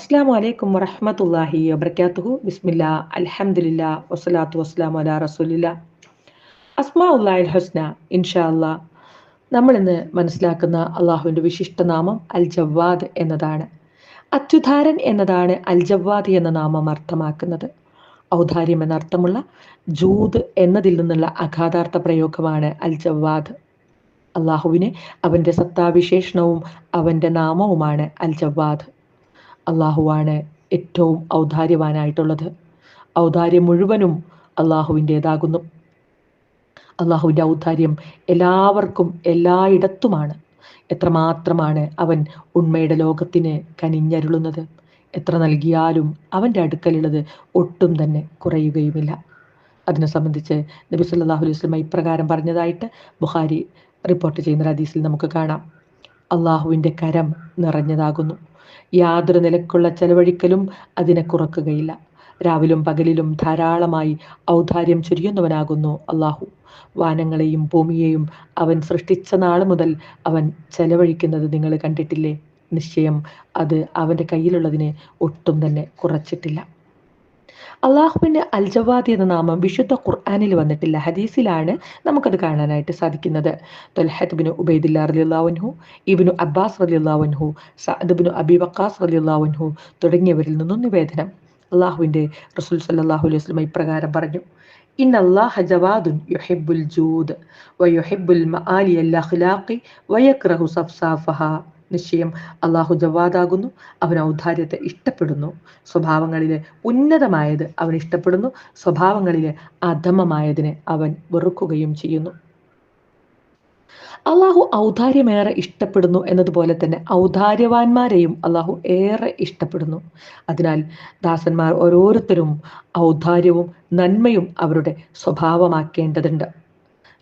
അസ്സാം വലൈക്കും വറഹമത്തല്ലാഹി വബർക്കാത്തുഹു ബിസ്മില്ല അലഹമില്ല വസ്സലാത്തു വസ്സലാം അല റസൂലില്ല. അസ്മാ ഉല്ലാഹിൽ ഹസ്ന ഇൻഷാ അല്ലാ നമ്മൾ ഇന്ന് മനസ്സിലാക്കുന്ന അള്ളാഹുവിന്റെ വിശിഷ്ടനാമം അൽ ജവാദ് എന്നതാണ്. അച്യുധാരൻ എന്നതാണ് അൽ ജവാദ് എന്ന നാമം അർത്ഥമാക്കുന്നത്. ഔദാര്യം എന്നർത്ഥമുള്ള ജൂദ് എന്നതിൽ നിന്നുള്ള അഗാധാർത്ഥ പ്രയോഗമാണ് അൽ ജവാദ് അള്ളാഹുവിന് അവന്റെ സത്താവിശേഷണവും അവന്റെ നാമവുമാണ് അൽ ജവാദ് അള്ളാഹുവാണ് ഏറ്റവും ഔദാര്യവാനായിട്ടുള്ളത്. ഔദാര്യം മുഴുവനും അള്ളാഹുവിന്റെതാകുന്നു. അള്ളാഹുവിന്റെ ഔദാര്യം എല്ലാവർക്കും എല്ലായിടത്തുമാണ്. എത്രമാത്രമാണ് അവൻ ഉണ്മയുടെ ലോകത്തിന് കനിഞ്ഞരുളുന്നത്. എത്ര നൽകിയാലും അവന്റെ അടുക്കലുള്ളത് ഒട്ടും തന്നെ കുറയുകയുമില്ല. അതിനെ സംബന്ധിച്ച് നബി സല്ലാഹു അലൈഹി വസ്ലമ ഇപ്രകാരം പറഞ്ഞതായിട്ട് ബുഹാരി റിപ്പോർട്ട് ചെയ്യുന്ന ഹദീസിൽ നമുക്ക് കാണാം. അള്ളാഹുവിന്റെ കരം നിറഞ്ഞതാകുന്നു. യാതൊരു നിലക്കുള്ള ചെലവഴിക്കലും അതിനെ കുറക്കുകയില്ല. രാവിലും പകലിലും ധാരാളമായി ഔദാര്യം ചൊരിയുന്നവനാകുന്നു അള്ളാഹു വാനങ്ങളെയും ഭൂമിയെയും അവൻ സൃഷ്ടിച്ച നാൾ മുതൽ അവൻ ചെലവഴിക്കുന്നത് നിങ്ങൾ കണ്ടിട്ടില്ലേ? നിശ്ചയം അത് അവന്റെ കയ്യിലുള്ളതിനെ ഒട്ടും തന്നെ കുറച്ചിട്ടില്ല. അള്ളാഹുവിന്റെ അൽജവാദി എന്ന നാമം വിശുദ്ധ ഖുർആാനിൽ വന്നിട്ടില്ല. ഹദീസിലാണ് നമുക്കത് കാണാനായിട്ട് സാധിക്കുന്നത്. തൊൽഹദ്ബിനു ഉബൈദുല്ല റലിയുള്ളാവൻഹു ഇബിനു അബ്ബാസ് റലിയുള്ളാവൻഹു സഅദ്ബിനു അബി വക്കാസ് റലിയുള്ളാവൻഹു തുടങ്ങിയവരിൽ നിന്നും നിവേദനം അള്ളാഹുവിന്റെ റസൂൽ സല്ലാഹു അലൈഹി വസ്ലമ ഇപ്രകാരം പറഞ്ഞു. മആലി അൽ അഖ്ലാഖി വയക്റഹു സഫ്സാഫഹ. നിശ്ചയം അള്ളാഹു ജവാദാകുന്നു. അവൻ ഔദാര്യത്തെ ഇഷ്ടപ്പെടുന്നു. സ്വഭാവങ്ങളിലെ ഉന്നതമായത് അവൻ ഇഷ്ടപ്പെടുന്നു. സ്വഭാവങ്ങളിലെ അധമമായതിനെ അവൻ വെറുക്കുകയും ചെയ്യുന്നു. അള്ളാഹു ഔദാര്യമേറെ ഇഷ്ടപ്പെടുന്നു എന്നതുപോലെ തന്നെ ഔദാര്യവാന്മാരെയും അള്ളാഹു ഏറെ ഇഷ്ടപ്പെടുന്നു. അതിനാൽ ദാസന്മാർ ഓരോരുത്തരും ഔദാര്യവും നന്മയും അവരുടെ സ്വഭാവമാക്കേണ്ടതുണ്ട്.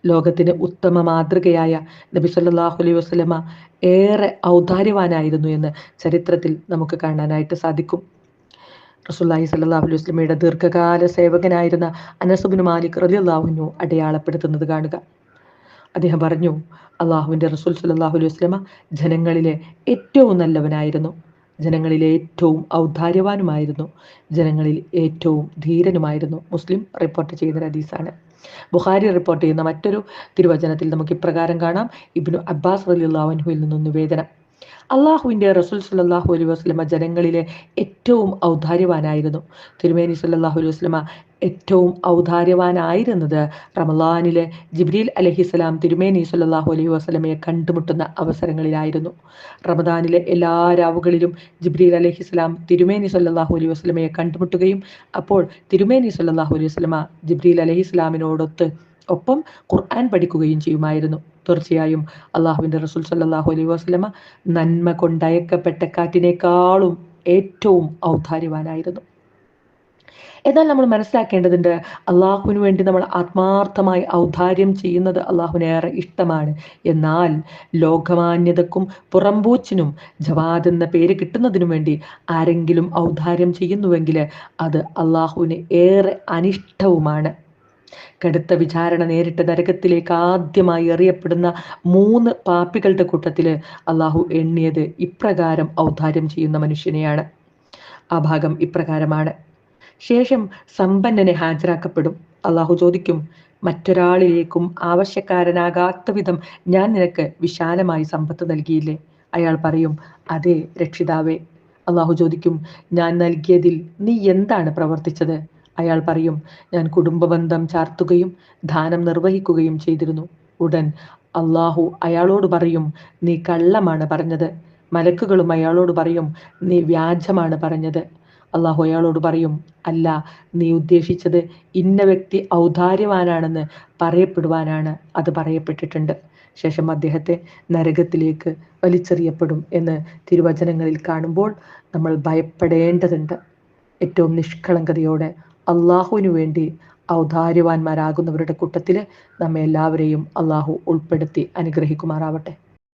ലോകത്തിന് ഉത്തമ മാതൃകയായ നബി സല്ലാഹു അലൈഹി വസ്ലമ ഏറെ ഔദാര്യവാനായിരുന്നു എന്ന് ചരിത്രത്തിൽ നമുക്ക് കാണാനായിട്ട് സാധിക്കും. റസുല്ലാഹി സല്ലാഹു അലൈഹി വസ്ലമയുടെ ദീർഘകാല സേവകനായിരുന്ന അനസുബിൻ മാലിക് റലിയല്ലാഹുനു അടയാളപ്പെടുത്തുന്നത് കാണുക. അദ്ദേഹം പറഞ്ഞു അള്ളാഹുവിന്റെ റസൂൽ സല്ലാഹു അലൈഹി വസ്ലമ ജനങ്ങളിലെ ഏറ്റവും നല്ലവനായിരുന്നു. ജനങ്ങളിലെ ഏറ്റവും ഔദാര്യവാനുമായിരുന്നു. ജനങ്ങളിൽ ഏറ്റവും ധീരനുമായിരുന്നു. മുസ്ലിം റിപ്പോർട്ട് ചെയ്യുന്ന ഹദീസാണ്. ബുഖാരി റിപ്പോർട്ട് ചെയ്യുന്ന മറ്റൊരു തിരുവചനത്തിൽ നമുക്ക് ഇപ്രകാരം കാണാം. ഇബ്നു അബ്ബാസ് റലിയുള്ളാഹുവിൽ നിന്നും നിവേദനം അള്ളാഹുവിന്റെ റസൂൽ സല്ലാഹു അലൈഹി വസ്ലമ ജനങ്ങളിലെ ഏറ്റവും ഔദാര്യവാനായിരുന്നു. തിരുമേനി സല്ലാഹു അലൈഹി വസ്ലമ ഏറ്റവും ഔദാര്യവാനായിരുന്നത് റമലാനിലെ ജിബ്രീൽ അലഹിസ്സലാം തിരുമേനി സല്ലാഹു അലൈഹി വസ്ലമയെ കണ്ടുമുട്ടുന്ന അവസരങ്ങളിലായിരുന്നു. റമദാനിലെ എല്ലാ രാവുകളിലും ജിബ്രീൽ അലഹിസ്സലാം തിരുമേനി സല്ലാഹു അലൈഹി വസ്ലമയെ കണ്ടുമുട്ടുകയും അപ്പോൾ തിരുമേനി സല്ലാഹു അലൈഹി വസ്ലമ ജിബ്രീൽ അലഹിസ്ലാമിനോടൊത്ത് ഒപ്പം ഖുർആൻ പഠിക്കുകയും ചെയ്യുമായിരുന്നു. തീർച്ചയായും അള്ളാഹുവിന്റെ റസൂൽ സല്ലാഹു അലൈഹി വസ്ലമ നന്മ കൊണ്ടയക്കപ്പെട്ട കാറ്റിനേക്കാളും ഏറ്റവും ഔദാര്യവാനായിരുന്നു. എന്നാൽ നമ്മൾ മനസ്സിലാക്കേണ്ടതുണ്ട് അള്ളാഹുവിന് വേണ്ടി നമ്മൾ ആത്മാർത്ഥമായി ഔദാര്യം ചെയ്യുന്നത് അള്ളാഹുവിനേറെ ഇഷ്ടമാണ്. എന്നാൽ ലോകമാന്യതക്കും പുറംപൂച്ചിനും ജവാദ് എന്ന പേര് കിട്ടുന്നതിനും വേണ്ടി ആരെങ്കിലും ഔദാര്യം ചെയ്യുന്നുവെങ്കിൽ അത് അള്ളാഹുവിന് ഏറെ അനിഷ്ടവുമാണ്. കടുത്ത വിചാരണ നേരിട്ട നരകത്തിലേക്ക് ആദ്യമായി എറിയപ്പെടുന്ന മൂന്ന് പാപ്പികളുടെ കൂട്ടത്തിൽ അള്ളാഹു എണ്ണിയത് ഇപ്രകാരം ഔദാര്യം ചെയ്യുന്ന മനുഷ്യനെയാണ്. ആ ഭാഗം ഇപ്രകാരമാണ്. ശേഷം സമ്പന്നനെ ഹാജരാക്കപ്പെടും. അള്ളാഹു ചോദിക്കും മറ്റൊരാളിലേക്കും ആവശ്യക്കാരനാകാത്ത വിധം ഞാൻ നിനക്ക് വിശാലമായി സമ്പത്ത് നൽകിയില്ലേ? അയാൾ പറയും അതെ രക്ഷിതാവേ. അള്ളാഹു ചോദിക്കും ഞാൻ നൽകിയതിൽ നീ എന്താണ് പ്രവർത്തിച്ചത്? അയാൾ പറയും ഞാൻ കുടുംബബന്ധം ചാർത്തുകയും ദാനം നിർവഹിക്കുകയും ചെയ്തിരുന്നു. ഉടൻ അള്ളാഹു അയാളോട് പറയും നീ കള്ളമാണ് പറഞ്ഞത്. മലക്കുകളും അയാളോട് പറയും നീ വ്യാജമാണ് പറഞ്ഞത്. അള്ളാഹു അയാളോട് പറയും അല്ല നീ ഉദ്ദേശിച്ചത് ഇന്ന വ്യക്തി ഔദാര്യവാനാണെന്ന് പറയപ്പെടുവാനാണ്. അത് പറയപ്പെട്ടിട്ടുണ്ട്. ശേഷം അദ്ദേഹത്തെ നരകത്തിലേക്ക് വലിച്ചെറിയപ്പെടും എന്ന് തിരുവചനങ്ങളിൽ കാണുമ്പോൾ നമ്മൾ ഭയപ്പെടേണ്ടതുണ്ട്. ഏറ്റവും നിഷ്കളങ്കതയോടെ അള്ളാഹുവിനു വേണ്ടി ഔദാര്യവാന്മാരാകുന്നവരുടെ കൂട്ടത്തിൽ നമ്മെ എല്ലാവരെയും അള്ളാഹു ഉൾപ്പെടുത്തി അനുഗ്രഹിക്കുമാറാവട്ടെ.